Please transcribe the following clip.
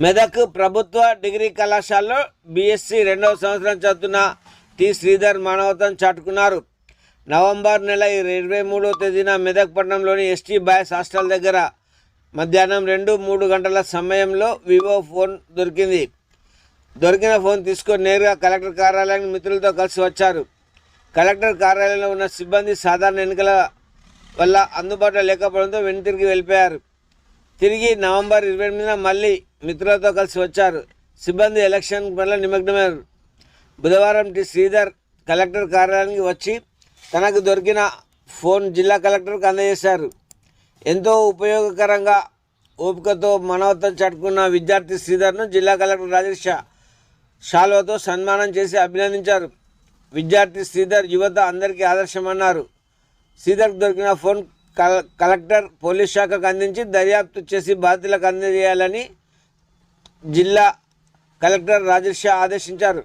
మెదక్ ప్రభుత్వ డిగ్రీ కళాశాలలో బీఎస్సీ రెండవ సంవత్సరం చదువుతున్న టి శ్రీధర్ మానవతం చాటుకున్నారు. నవంబర్ నెల ఇరవై మూడవ తేదీన మెదక్ పట్టణంలోని ఎస్టీ బాయ్స్ హాస్టల్ దగ్గర మధ్యాహ్నం రెండు మూడు గంటల సమయంలో వివో ఫోన్ దొరికింది. దొరికిన ఫోన్ తీసుకొని నేరుగా కలెక్టర్ కార్యాలయానికి మిత్రులతో కలిసి వచ్చారు. కలెక్టర్ కార్యాలయంలో ఉన్న సిబ్బంది సాధారణ ఎన్నికల వల్ల అందుబాటులో లేకపోవడంతో వెనుతిరిగి వెళ్ళిపోయారు. తిరిగి నవంబర్ ఇరవై ఎనిమిదిన మళ్ళీ మిత్రులతో కలిసి వచ్చారు. సిబ్బంది ఎలక్షన్ పనుల నిమగ్నమయ్యారు బుధవారం టి శ్రీధర్ కలెక్టర్ కార్యాలయానికి వచ్చి తనకు దొరికిన ఫోన్ జిల్లా కలెక్టర్కు అందజేశారు. ఎంతో ఉపయోగకరంగా ఓపికతో మనవత్వం చాటుకున్న విద్యార్థి శ్రీధర్ను జిల్లా కలెక్టర్ రాజేష్ షా షాల్వతో సన్మానం చేసి అభినందించారు. విద్యార్థి శ్రీధర్ యువత అందరికీ ఆదర్శమన్నారు. శ్రీధర్కు దొరికిన ఫోన్ కల- కలెక్టర్ పోలీస్ శాఖకు అందించి దర్యాప్తు చేసి బాధితులకు అందజేయాలని జిల్లా కలెక్టర్ రాజేష్ ఆదేశించారు.